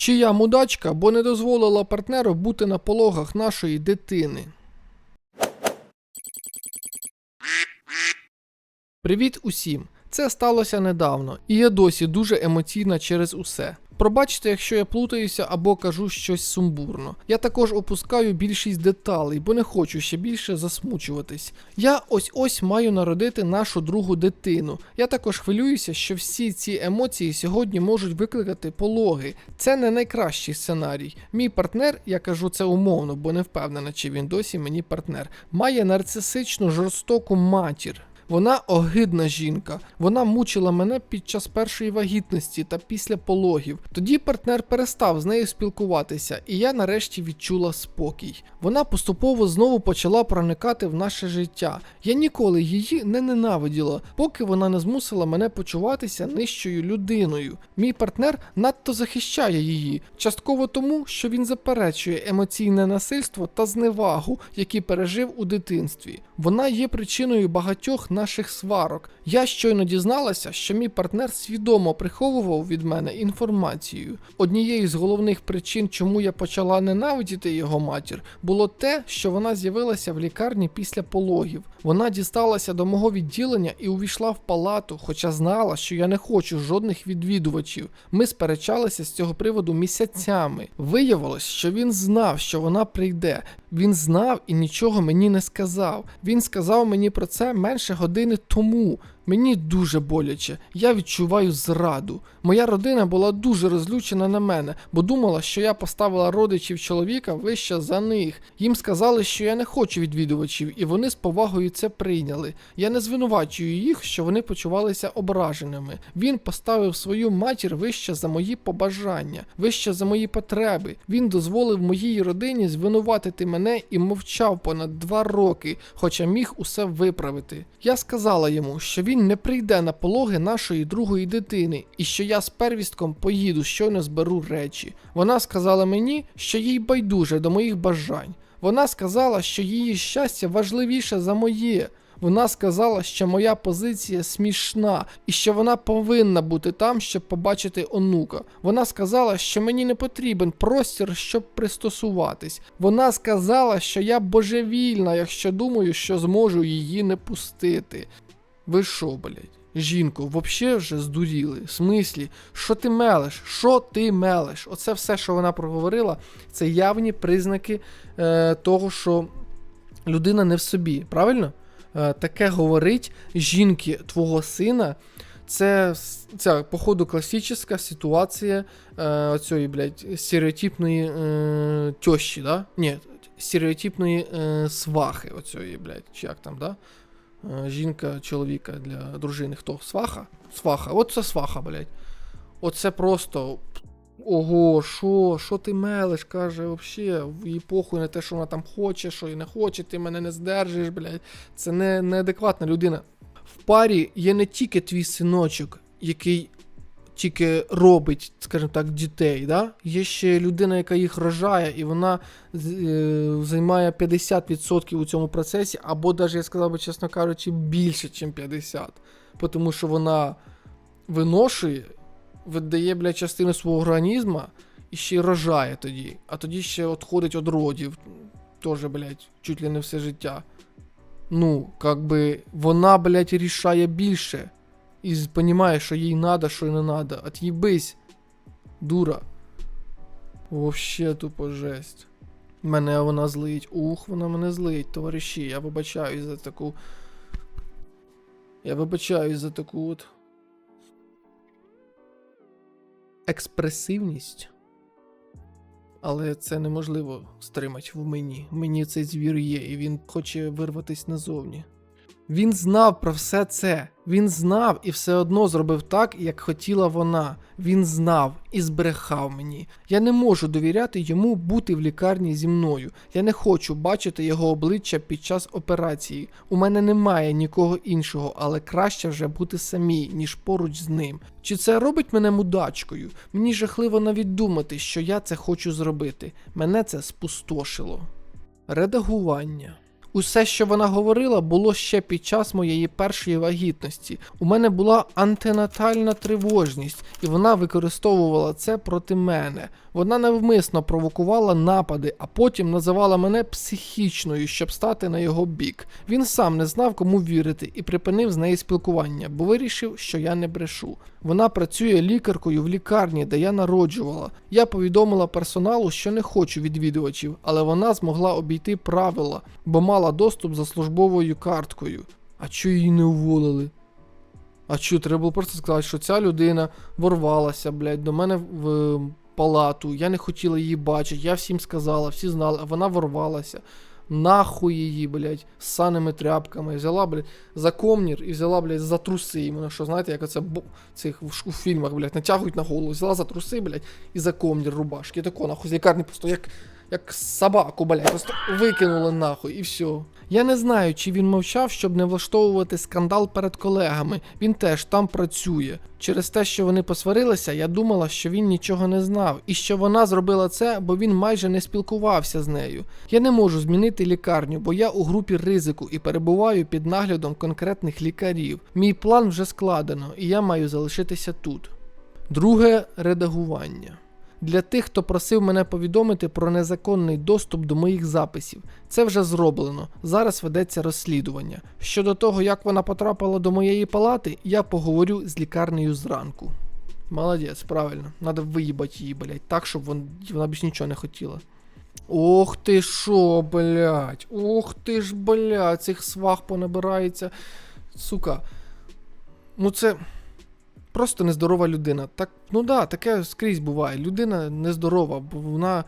Чи я мудачка, бо не дозволила партнеру бути на пологах нашої дитини. Привіт усім! Це сталося недавно, і я досі дуже емоційна через усе. Пробачте, якщо я плутаюся або кажу щось сумбурно. Я також опускаю більшість деталей, бо не хочу ще більше засмучуватись. Я ось ось маю народити нашу другу дитину. Я також хвилююся, що всі ці емоції сьогодні можуть викликати пологи. Це не найкращий сценарій. Мій партнер, я кажу це умовно, бо не впевнена, чи він досі мені партнер, має нарцисичну жорстоку матір. Вона огидна жінка. Вона мучила мене під час першої вагітності та після пологів. Тоді партнер перестав з нею спілкуватися, і я нарешті відчула спокій. Вона поступово знову почала проникати в наше життя. Я ніколи її не ненавиділа, поки вона не змусила мене почуватися нижчою людиною. Мій партнер надто захищає її, частково тому, що він заперечує емоційне насильство та зневагу, які пережив у дитинстві. Вона є причиною багатьох наших сварок. Я щойно дізналася, що мій партнер свідомо приховував від мене інформацію. Однією з головних причин, чому я почала ненавидіти його матір, було те, що вона з'явилася в лікарні після пологів. Вона дісталася до мого відділення і увійшла в палату, хоча знала, що я не хочу жодних відвідувачів. Ми сперечалися з цього приводу місяцями. Виявилось, що він знав, що вона прийде. Він знав і нічого мені не сказав. Він сказав мені про це менше години тому. Мені дуже боляче, я відчуваю зраду. Моя родина була дуже розлючена на мене, бо думала, що я поставила родичів чоловіка вище за них. Їм сказали, що я не хочу відвідувачів, і вони з повагою це прийняли. Я не звинувачую їх, що вони почувалися ображеними. Він поставив свою матір вище за мої побажання, вище за мої потреби. Він дозволив моїй родині звинуватити мене і мовчав понад два роки, хоча міг усе виправити. Я сказала йому, що він не прийде на пологи нашої другої дитини, і що я з первістком поїду, щойно зберу речі. Вона сказала мені, що їй байдуже до моїх бажань. Вона сказала, що її щастя важливіше за моє. Вона сказала, що моя позиція смішна і що вона повинна бути там, щоб побачити онука. Вона сказала, що мені не потрібен простір, щоб пристосуватись. Вона сказала, що я божевільна, якщо думаю, що зможу її не пустити. Ви що, блядь? Жінко, вообще вже здуріли. В смислі, що ти мелеш? Що ти мелеш? Оце все, що вона проговорила, це явні признаки е, того, що людина не в собі. Правильно? Е, таке говорить жінки твого сина. Це, це походу, класична ситуація е, цієї, блядь, стереотипної е, тещі, да? Ні, стереотипної е, свахи, оцієї, блядь, чи як там, да? Е, жінка чоловіка для дружини. Хто? Сваха? Сваха. От це сваха, блядь. Оце просто. Ого, що, що ти мелиш, каже, вообще, їй похуй на те, що вона там хоче, що і не хоче, ти мене не здержиш, блядь. Це не, неадекватна людина. В парі є не тільки твій синочок, який тільки робить, скажімо так, дітей, да? є ще людина, яка їх рожає, і вона е, займає 50% у цьому процесі, або навіть, я сказав би, чесно кажучи, більше, ніж 50%. Тому що вона виношує, віддає, блядь, частину свого організму і ще й рожає тоді. А тоді ще відходить від родів. Теж, блядь, чуть ли не все життя. Ну, как би, вона, блядь, рішає більше. І розуміє, що їй надо, що не надо. От'їбись, дура. Вообще тупо жесть. Мене вона злить. Ух, вона мене злить, товариші. Я вибачаюсь за таку. Я вибачаюсь за таку от. Експресивність. Але це неможливо стримати в мені. Мені цей звір є, і він хоче вирватися назовні. Він знав про все це. Він знав і все одно зробив так, як хотіла вона. Він знав і збрехав мені. Я не можу довіряти йому бути в лікарні зі мною. Я не хочу бачити його обличчя під час операції. У мене немає нікого іншого, але краще вже бути самій, ніж поруч з ним. Чи це робить мене мудачкою? Мені жахливо навіть думати, що я це хочу зробити. Мене це спустошило. Редагування. Усе, що вона говорила, було ще під час моєї першої вагітності. У мене була антенатальна тривожність, і вона використовувала це проти мене. Вона навмисно провокувала напади, а потім називала мене психічною, щоб стати на його бік. Він сам не знав, кому вірити, і припинив з нею спілкування, бо вирішив, що я не брешу. Вона працює лікаркою в лікарні, де я народжувала. Я повідомила персоналу, що не хочу відвідувачів, але вона змогла обійти правила, бо мала доступ за службовою карткою. А чого її не уволили? А що, треба було просто сказати, що ця людина ворвалася, блядь, до мене в палату, я не хотіла її бачити, я всім сказала, всі знали, а вона ворвалася. Нахуй її, блядь, з саними тряпками. Взяла, блядь, за комнір і взяла, блядь, за труси. Іменно що, знаєте, як оце цих у фільмах, блядь, натягують на голову. Взяла за труси, блядь, і за комнір рубашки. Тако, нахуй, з лікарні просто як, як собаку, блядь, просто викинули нахуй і все. Я не знаю, чи він мовчав, щоб не влаштовувати скандал перед колегами. Він теж там працює. Через те, що вони посварилися, я думала, що він нічого не знав, і що вона зробила це, бо він майже не спілкувався з нею. Я не можу змінити лікарню, бо я у групі ризику і перебуваю під наглядом конкретних лікарів. Мій план вже складено, і я маю залишитися тут. Друге редагування. Для тих, хто просив мене повідомити про незаконний доступ до моїх записів, це вже зроблено. Зараз ведеться розслідування. Щодо того, як вона потрапила до моєї палати, я поговорю з лікарнею зранку. Молодець, правильно. Надо виїбати її, блядь, так, щоб вон, вона більш нічого не хотіла. Ох ти шо, блядь. Ох ти ж, блядь, цих свах понабирається. Сука. Ну це. Просто нездорова людина. Так, ну да, таке скрізь буває. Людина нездорова, бо вона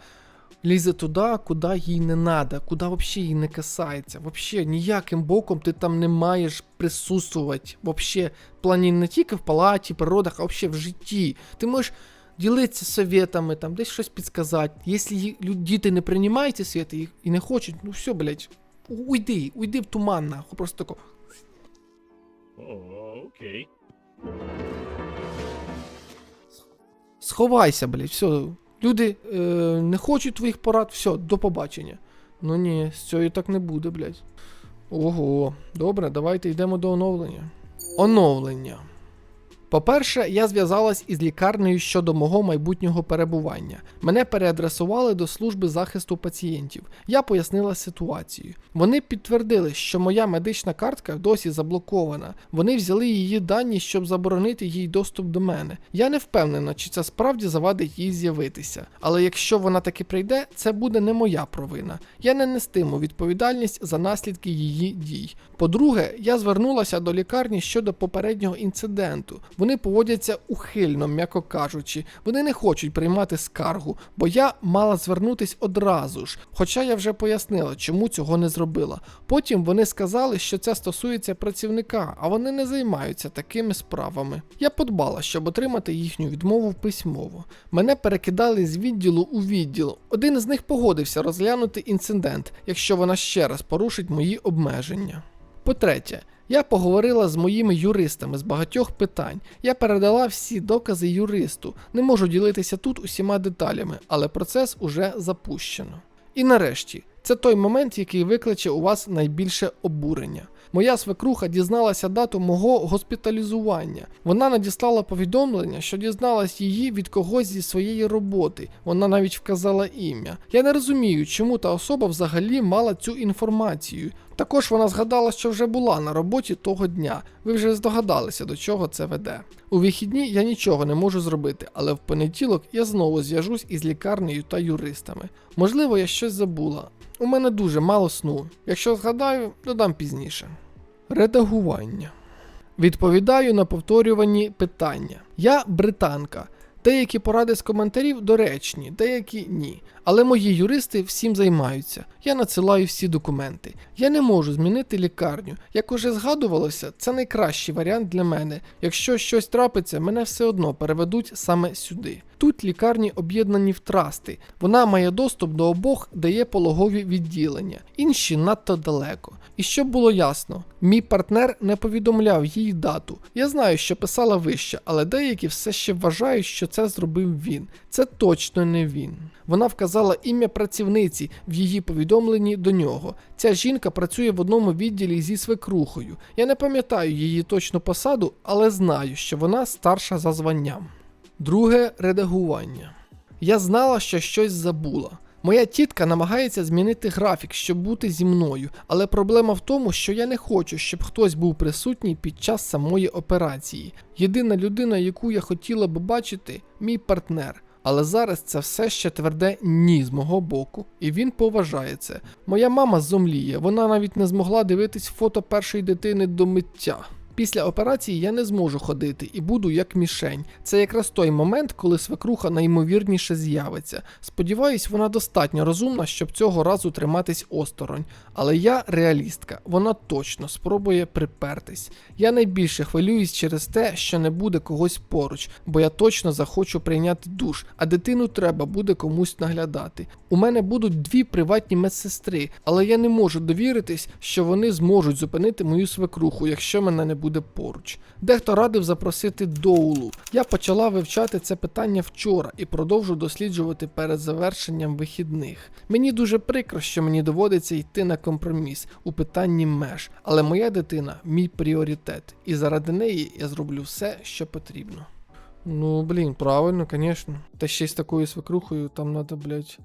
лізе туди, куди їй не треба, куди взагалі їй не касається. Взагалі ніяким боком ти там не маєш присутствувати. Взагалі, в плані не тільки в палаті, природах, а взагалі в житті. Ти можеш ділитися советами, там, десь щось підказати. Якщо діти не приймають ці совєти їх і не хочуть, ну все, блядь, уйди, уйди в туман, нахуй, просто тако. Oh, okay. Сховайся, блядь, все. Люди е, не хочуть твоїх порад, все, до побачення. Ну ні, з цього і так не буде, блядь. Ого, добре, давайте йдемо до оновлення. Оновлення. По-перше, я зв'язалась із лікарнею щодо мого майбутнього перебування. Мене переадресували до служби захисту пацієнтів. Я пояснила ситуацію. Вони підтвердили, що моя медична картка досі заблокована. Вони взяли її дані, щоб заборонити їй доступ до мене. Я не впевнена, чи це справді завадить їй з'явитися. Але якщо вона таки прийде, це буде не моя провина. Я не нестиму відповідальність за наслідки її дій. По-друге, я звернулася до лікарні щодо попереднього інциденту. Вони поводяться ухильно, м'яко кажучи. Вони не хочуть приймати скаргу, бо я мала звернутись одразу ж. Хоча я вже пояснила, чому цього не зробила. Потім вони сказали, що це стосується працівника, а вони не займаються такими справами. Я подбала, щоб отримати їхню відмову письмово. Мене перекидали з відділу у відділ. Один з них погодився розглянути інцидент, якщо вона ще раз порушить мої обмеження. По-третє, я поговорила з моїми юристами з багатьох питань. Я передала всі докази юристу. Не можу ділитися тут усіма деталями, але процес уже запущено. І нарешті, це той момент, який викличе у вас найбільше обурення. Моя свекруха дізналася дату мого госпіталізування. Вона надіслала повідомлення, що дізналась її від когось зі своєї роботи. Вона навіть вказала ім'я. Я не розумію, чому та особа взагалі мала цю інформацію. Також вона згадала, що вже була на роботі того дня. Ви вже здогадалися, до чого це веде. У вихідні я нічого не можу зробити, але в понеділок я знову зв'яжусь із лікарнею та юристами. Можливо, я щось забула. У мене дуже мало сну. Якщо згадаю, додам пізніше. Редагування. Відповідаю на повторювані питання. Я британка. Деякі поради з коментарів доречні, деякі ні. Але мої юристи всім займаються. Я надсилаю всі документи. Я не можу змінити лікарню. Як уже згадувалося, це найкращий варіант для мене. Якщо щось трапиться, мене все одно переведуть саме сюди. Тут лікарні об'єднані в трасти. Вона має доступ до обох, де є пологові відділення, інші надто далеко. І щоб було ясно, мій партнер не повідомляв їй дату. Я знаю, що писала вище, але деякі все ще вважають, що це зробив він. Це точно не він. Вона вказала ім'я працівниці в її повідомленні до нього. Ця жінка працює в одному відділі зі свекрухою. Я не пам'ятаю її точну посаду, але знаю, що вона старша за званням. Друге редагування. Я знала, що щось забула. Моя тітка намагається змінити графік, щоб бути зі мною, але проблема в тому, що я не хочу, щоб хтось був присутній під час самої операції. Єдина людина, яку я хотіла би бачити, мій партнер. Але зараз це все ще тверде ні з мого боку, і він поважає це. Моя мама зомліє, вона навіть не змогла дивитись фото першої дитини до миття. Після операції я не зможу ходити і буду як мішень. Це якраз той момент, коли свекруха найімовірніше з'явиться. Сподіваюсь, вона достатньо розумна, щоб цього разу триматись осторонь. Але я реалістка, вона точно спробує припертись. Я найбільше хвилююсь через те, що не буде когось поруч, бо я точно захочу прийняти душ, а дитину треба буде комусь наглядати. У мене будуть дві приватні медсестри, але я не можу довіритись, що вони зможуть зупинити мою свекруху, якщо мене не буде поруч. Дехто радив запросити доулу. Я почала вивчати це питання вчора і продовжу досліджувати перед завершенням вихідних. Мені дуже прикро, що мені доводиться йти на компроміс у питанні меж, але моя дитина мій пріоритет, і заради неї я зроблю все, що потрібно. Ну, блін, правильно, звісно. Та ще й з такою свекрухою там треба, блядь, е,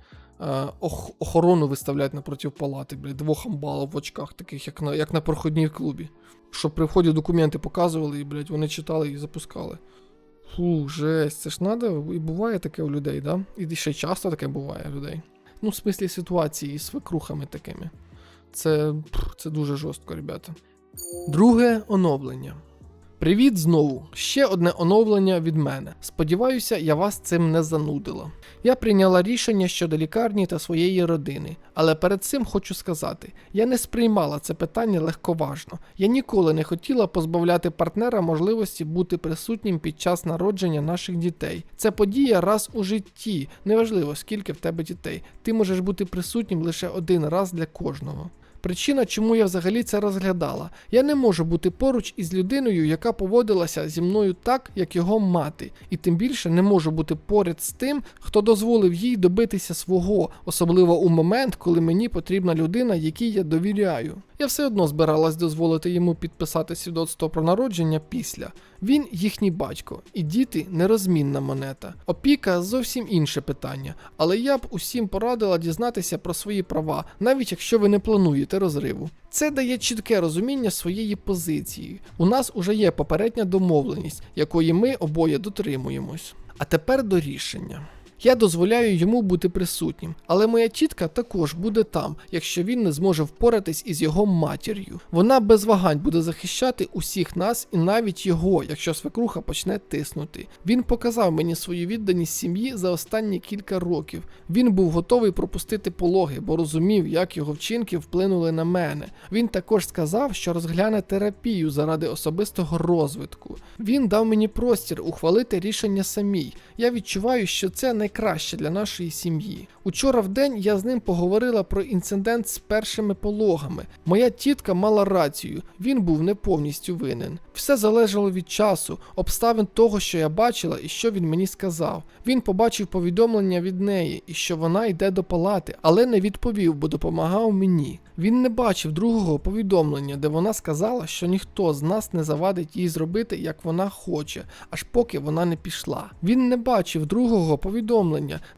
ох- охорону виставляти напроти палати, блядь, двох амбалів в очках, таких, як на, як на проходній в клубі. Щоб при вході документи показували, і, блядь, вони читали і запускали. Фу, жесть, це ж надо, і буває таке у людей, да? І ще часто таке буває у людей. Ну, в смислі ситуації з свекрухами такими. Це, це дуже жорстко, ребята. Друге оновлення. Привіт знову! Ще одне оновлення від мене. Сподіваюся, я вас цим не занудила. Я прийняла рішення щодо лікарні та своєї родини, але перед цим хочу сказати: я не сприймала це питання легковажно. Я ніколи не хотіла позбавляти партнера можливості бути присутнім під час народження наших дітей. Це подія раз у житті. Неважливо, скільки в тебе дітей. Ти можеш бути присутнім лише один раз для кожного. Причина, чому я взагалі це розглядала. Я не можу бути поруч із людиною, яка поводилася зі мною так, як його мати, і тим більше не можу бути поряд з тим, хто дозволив їй добитися свого, особливо у момент, коли мені потрібна людина, якій я довіряю. Я все одно збиралась дозволити йому підписати свідоцтво про народження після. Він їхній батько, і діти нерозмінна монета. Опіка зовсім інше питання, але я б усім порадила дізнатися про свої права, навіть якщо ви не плануєте розриву. Це дає чітке розуміння своєї позиції. У нас уже є попередня домовленість, якої ми обоє дотримуємось. А тепер до рішення. Я дозволяю йому бути присутнім, але моя тітка також буде там, якщо він не зможе впоратись із його матір'ю. Вона без вагань буде захищати усіх нас і навіть його, якщо свекруха почне тиснути. Він показав мені свою відданість сім'ї за останні кілька років. Він був готовий пропустити пологи, бо розумів, як його вчинки вплинули на мене. Він також сказав, що розгляне терапію заради особистого розвитку. Він дав мені простір ухвалити рішення самій. Я відчуваю, що це найкраще для нашої сім'ї. Учора в день я з ним поговорила про інцидент з першими пологами. Моя тітка мала рацію, він був не повністю винен. Все залежало від часу, обставин того, що я бачила і що він мені сказав. Він побачив повідомлення від неї і що вона йде до палати, але не відповів, бо допомагав мені. Він не бачив другого повідомлення, де вона сказала, що ніхто з нас не завадить їй зробити, як вона хоче, аж поки вона не пішла. Він не бачив другого повідомлення,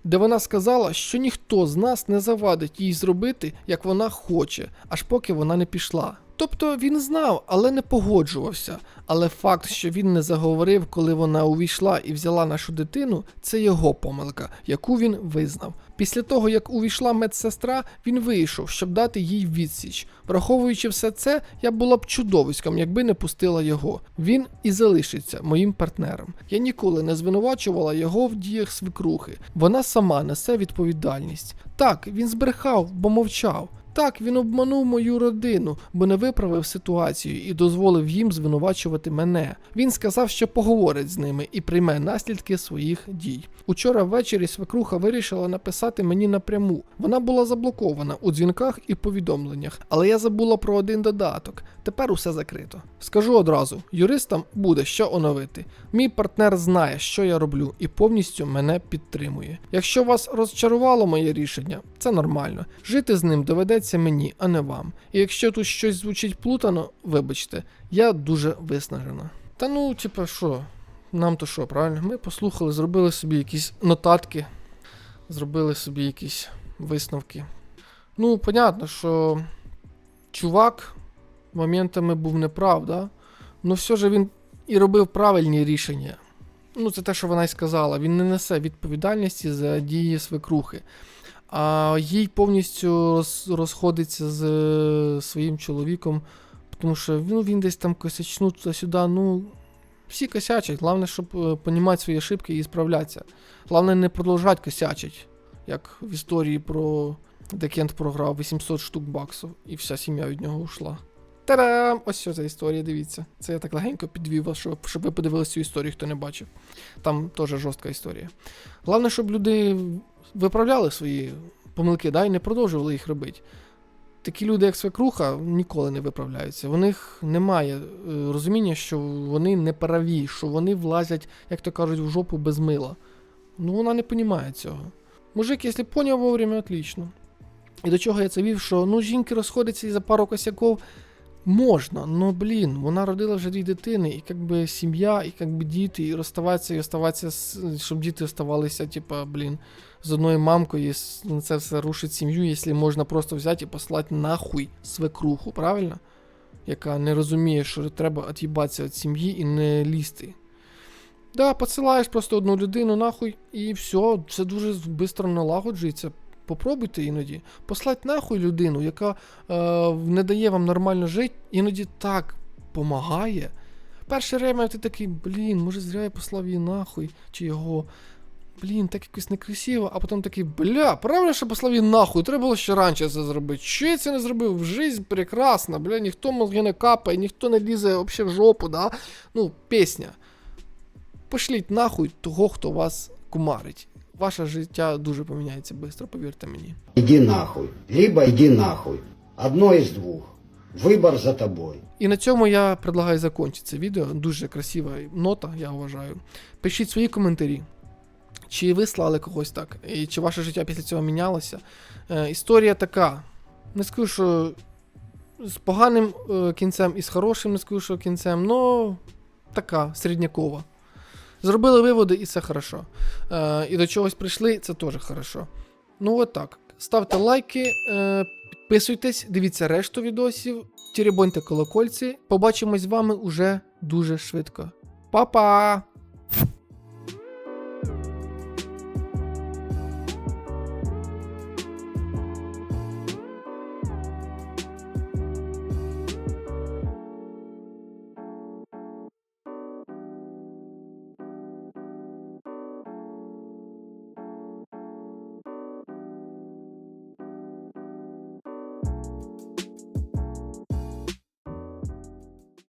де вона сказала, що ніхто з нас не завадить їй зробити, як вона хоче, аж поки вона не пішла. Тобто він знав, але не погоджувався. Але факт, що він не заговорив, коли вона увійшла і взяла нашу дитину, це його помилка, яку він визнав. Після того, як увійшла медсестра, він вийшов, щоб дати їй відсіч. Враховуючи все це, я була б чудовиськом, якби не пустила його. Він і залишиться моїм партнером. Я ніколи не звинувачувала його в діях свекрухи. Вона сама несе відповідальність. Так, він збрехав, бо мовчав. Так, він обманув мою родину, бо не виправив ситуацію і дозволив їм звинувачувати мене. Він сказав, що поговорить з ними і прийме наслідки своїх дій. Учора ввечері свекруха вирішила написати мені напряму. Вона була заблокована у дзвінках і повідомленнях, але я забула про один додаток. Тепер усе закрито. Скажу одразу: юристам буде що оновити. Мій партнер знає, що я роблю, і повністю мене підтримує. Якщо вас розчарувало моє рішення, це нормально. Жити з ним доведеться мені, а не вам. І якщо тут щось звучить плутано, вибачте, я дуже виснажена. Та ну, типа, що? Нам то що, правильно? Ми послухали, зробили собі якісь нотатки. зробили собі якісь висновки. Ну, понятно, що чувак моментами був неправ, да? Ну все ж він і робив правильні рішення. Ну, це те, що вона й сказала. Він не несе відповідальності за дії свекрухи. А їй повністю роз, розходиться з е, своїм чоловіком, тому що ну, він десь там косячнув туди-сюди. Ну, всі косячать. Головне, щоб е, понімати свої ошибки і справлятися. Головне, не продовжати косячить, як в історії про де Кент програв 800 штук баксів, і вся сім'я від нього ушла. Та-дам! Ось що за історія, дивіться. Це я так легенько підвів щоб, щоб ви подивилися цю історію, хто не бачив. Там теж жорстка історія. Головне, щоб люди виправляли свої помилки, да, і не продовжували їх робити. Такі люди, як свекруха, ніколи не виправляються. У них немає е, розуміння, що вони не праві, що вони влазять, як то кажуть, в жопу без мила. Ну, вона не розуміє цього. Мужик, якщо поняв вовремя, отлично. І до чого я це вів, що ну, жінки розходяться із-за пару косяков. Можна, но блін, вона родила вже дві дитини, і якби сім'я, і якби діти, і розставатися, і оставатися, щоб діти оставалися, типа, блін, з одною мамкою, на це все рушить сім'ю, якщо можна просто взяти і послати нахуй свекруху, правильно? Яка не розуміє, що треба от'їбатися від сім'ї і не лізти. Да, посилаєш просто одну людину нахуй, і все, це дуже швидко налагоджується. Попробуйте іноді. Послать нахуй людину, яка е, не дає вам нормально жити, іноді так помагає. Перше время ти такий, блін, може зря я послав її нахуй, чи його. Блін, так якось некрасиво, а потім такий, бля, правильно, що послав її нахуй, треба було ще раніше це зробити. Що я це не зробив? Жизнь прекрасна, бля, ніхто мозги не капає, ніхто не лізе взагалі в жопу, да? Ну, пісня. Пошліть нахуй того, хто вас кумарить. Ваше життя дуже поміняється швидко, повірте мені. Иди нахуй. Либо иди нахуй. Одно из двух. Выбор за тобой. І на цьому я предлагаю закінчити це відео. Дуже красива нота, я вважаю. Пишіть свої коментарі. Чи ви слали когось так, і чи ваше життя після цього мінялося? Е, історія така. Не скажу, що з поганим е, кінцем і з хорошим, не скажу, що кінцем, но така середнякова. Зробили виводи, і це хорошо. Е, і до чогось прийшли, це теж хорошо. Ну, от так. Ставте лайки, е, підписуйтесь, дивіться решту відосів, тіребоньте колокольці. Побачимось з вами уже дуже швидко. Па-па!